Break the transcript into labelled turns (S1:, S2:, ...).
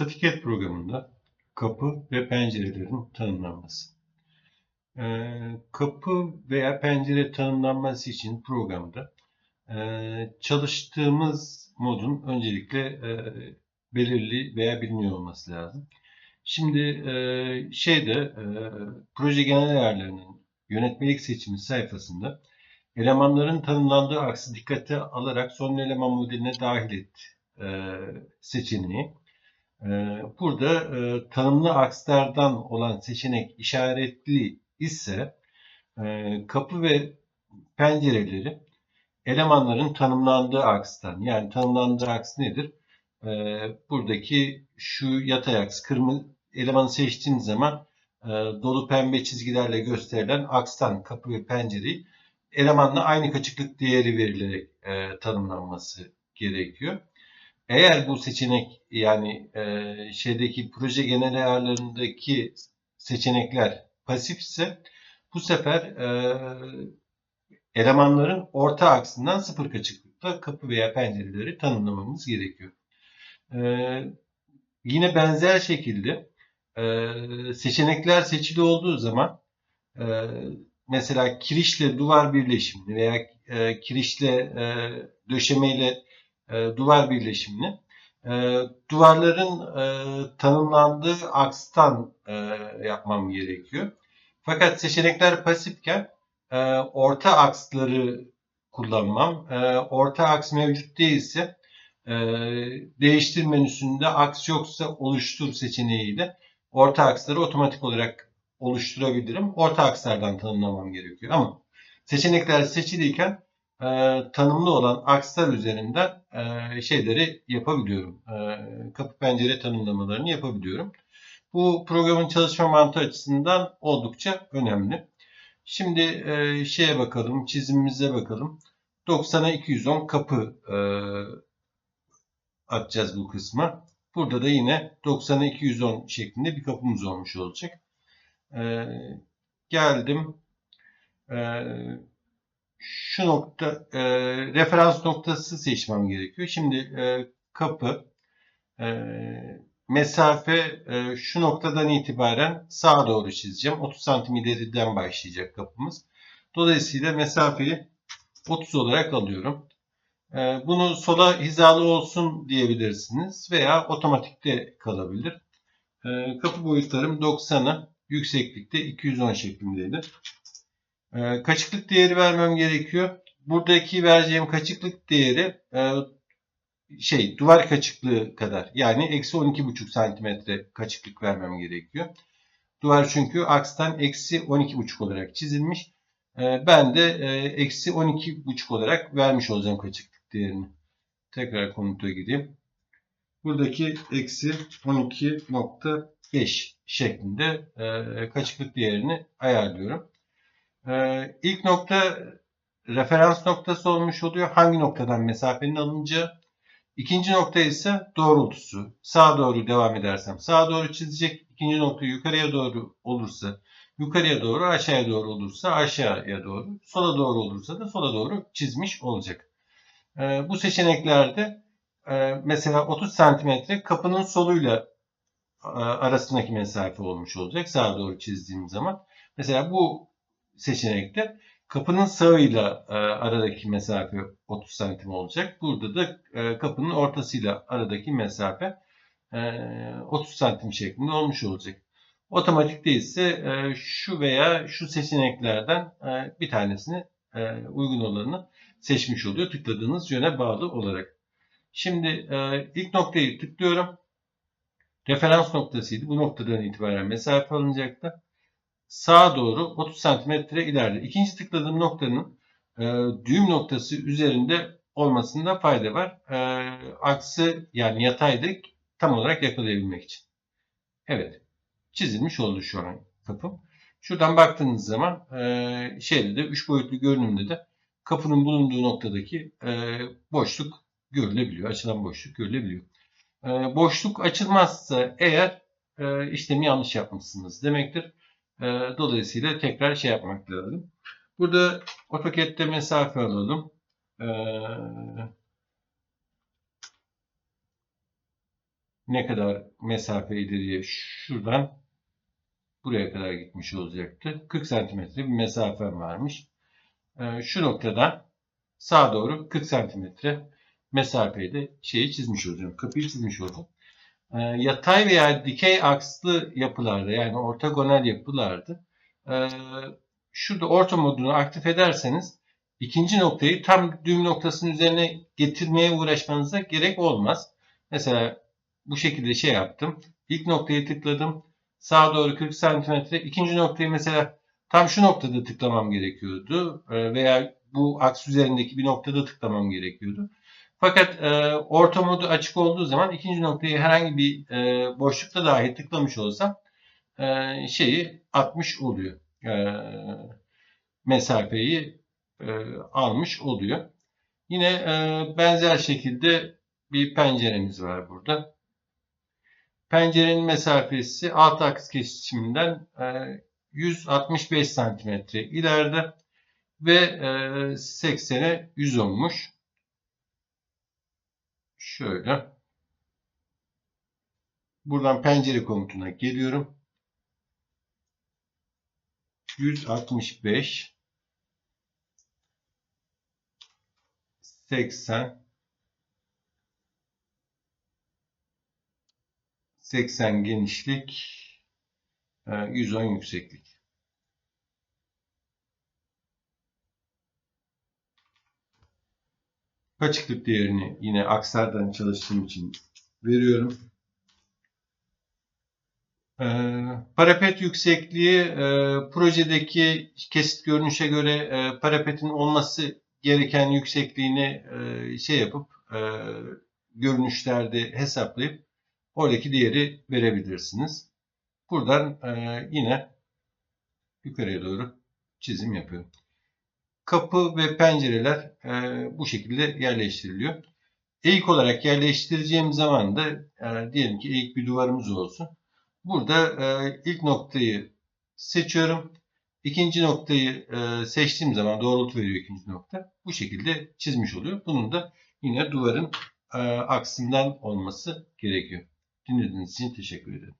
S1: Statiket programında kapı ve pencerelerin tanımlanması. Ee, kapı veya pencere tanımlanması için programda e, çalıştığımız modun öncelikle e, belirli veya biliniyor olması lazım. Şimdi e, şeyde proje genel ayarlarının yönetmelik seçimi sayfasında elemanların tanımlandığı aksı dikkate alarak son eleman modeline dahil et seçeneği Burada e, tanımlı akslardan olan seçenek işaretli ise e, kapı ve pencereleri elemanların tanımlandığı akstan yani tanımlandığı aks nedir? E, Buradaki şu yatay aks kırmızı elemanı seçtiğiniz zaman e, dolu pembe çizgilerle gösterilen akstan kapı ve pencereyi elemanla aynı kaçıklık değeri verilerek tanımlanması gerekiyor. Eğer bu seçenek yani e, şeydeki proje genel ayarlarındaki seçenekler pasifse bu sefer e, elemanların orta aksından sıfır kaçıklıkta kapı veya pencereleri tanımlamamız gerekiyor. E, yine benzer şekilde e, seçenekler seçili olduğu zaman e, mesela kirişle duvar birleşimini veya e, kirişle e, döşemeyle e, duvar birleşimini e, duvarların e, tanımlandığı akstan e, yapmam gerekiyor. Fakat seçenekler pasifken e, orta aksları kullanmam. E, orta aks mevcut değilse e, değiştir menüsünde aks yoksa oluştur seçeneğiyle orta aksları otomatik olarak oluşturabilirim. Orta akslardan tanımlamam gerekiyor. Ama seçenekler seçiliyken e, tanımlı olan akslar üzerinden e, şeyleri yapabiliyorum. E, kapı pencere tanımlamalarını yapabiliyorum. Bu programın çalışma mantığı açısından oldukça önemli. Şimdi e, şeye bakalım, çizimimize bakalım. 90'a 210 kapı e, atacağız bu kısma. Burada da yine 90'a 210 şeklinde bir kapımız olmuş olacak. E, geldim. E, şu nokta e, referans noktası seçmem gerekiyor. Şimdi e, kapı e, mesafe e, şu noktadan itibaren sağa doğru çizeceğim. 30 santim ileriden başlayacak kapımız. Dolayısıyla mesafeyi 30 olarak alıyorum. E, bunu sola hizalı olsun diyebilirsiniz veya otomatikte kalabilir. E, kapı boyutlarım 90'a yükseklikte 210 şeklindeydi. E, kaçıklık değeri vermem gerekiyor. Buradaki vereceğim kaçıklık değeri e, şey duvar kaçıklığı kadar. Yani eksi 12,5 santimetre kaçıklık vermem gerekiyor. Duvar çünkü akstan eksi 12,5 olarak çizilmiş. E, ben de e, eksi 12,5 olarak vermiş olacağım kaçıklık değerini. Tekrar komuta gideyim. Buradaki eksi 12.5 şeklinde e, kaçıklık değerini ayarlıyorum. Ee, ilk nokta referans noktası olmuş oluyor. Hangi noktadan mesafenin alınacağı. İkinci nokta ise doğrultusu. Sağa doğru devam edersem sağa doğru çizecek. İkinci nokta yukarıya doğru olursa yukarıya doğru, aşağıya doğru olursa aşağıya doğru, sola doğru olursa da sola doğru çizmiş olacak. Ee, bu seçeneklerde e, mesela 30 santimetre kapının soluyla e, arasındaki mesafe olmuş olacak sağa doğru çizdiğim zaman. Mesela bu seçenekte kapının sağıyla e, aradaki mesafe 30 santim olacak. Burada da e, kapının ortasıyla aradaki mesafe e, 30 santim şeklinde olmuş olacak. Otomatik değilse e, şu veya şu seçeneklerden e, bir tanesini e, uygun olanı seçmiş oluyor tıkladığınız yöne bağlı olarak. Şimdi e, ilk noktayı tıklıyorum. Referans noktasıydı. Bu noktadan itibaren mesafe alınacaktı sağa doğru 30 cm ileride. İkinci tıkladığım noktanın e, düğüm noktası üzerinde olmasında fayda var. E, aksı yani yatayda tam olarak yakalayabilmek için. Evet. Çizilmiş oldu şu an kapım. Şuradan baktığınız zaman e, şeyde de 3 boyutlu görünümde de kapının bulunduğu noktadaki e, boşluk görülebiliyor. Açılan boşluk görülebiliyor. E, boşluk açılmazsa eğer e, işlemi yanlış yapmışsınız demektir. E, dolayısıyla tekrar şey yapmak lazım. Burada AutoCAD'de mesafe alalım. E, ne kadar mesafe ileriye şuradan buraya kadar gitmiş olacaktı. 40 santimetre bir mesafem varmış. Ee, şu noktadan sağa doğru 40 santimetre mesafede şeyi çizmiş olacağım. Kapıyı çizmiş olacağım. Ee, yatay veya dikey akslı yapılarda yani ortogonal yapılarda e, şurada orta modunu aktif ederseniz ikinci noktayı tam düğüm noktasının üzerine getirmeye uğraşmanıza gerek olmaz. Mesela bu şekilde şey yaptım. İlk noktayı tıkladım. Sağa doğru 40 santimetre. İkinci noktayı mesela tam şu noktada tıklamam gerekiyordu. Ee, Veya bu aks üzerindeki bir noktada tıklamam gerekiyordu. Fakat e, orta modu açık olduğu zaman ikinci noktayı herhangi bir e, boşlukta dahi tıklamış olsam e, şeyi atmış oluyor. E, mesafeyi e, almış oluyor. Yine e, benzer şekilde bir penceremiz var burada. Pencerenin mesafesi alt aks kesişiminden e, 165 santimetre ileride ve e, 80'e 100 olmuş. Şöyle. Buradan pencere komutuna geliyorum. 165 80 80 genişlik e, 110 yükseklik. Açıklık değerini yine aksardan çalıştığım için veriyorum. Ee, parapet yüksekliği e, projedeki kesit görünüşe göre e, parapetin olması gereken yüksekliğini e, şey yapıp e, görünüşlerde hesaplayıp oradaki değeri verebilirsiniz. Buradan e, yine yukarıya doğru çizim yapıyorum. Kapı ve pencereler e, bu şekilde yerleştiriliyor. Eğik olarak yerleştireceğim zaman da e, diyelim ki eğik bir duvarımız olsun. Burada e, ilk noktayı seçiyorum. İkinci noktayı e, seçtiğim zaman doğrultu veriyor ikinci nokta. Bu şekilde çizmiş oluyor. Bunun da yine duvarın e, aksından olması gerekiyor. Dinlediğiniz için teşekkür ederim.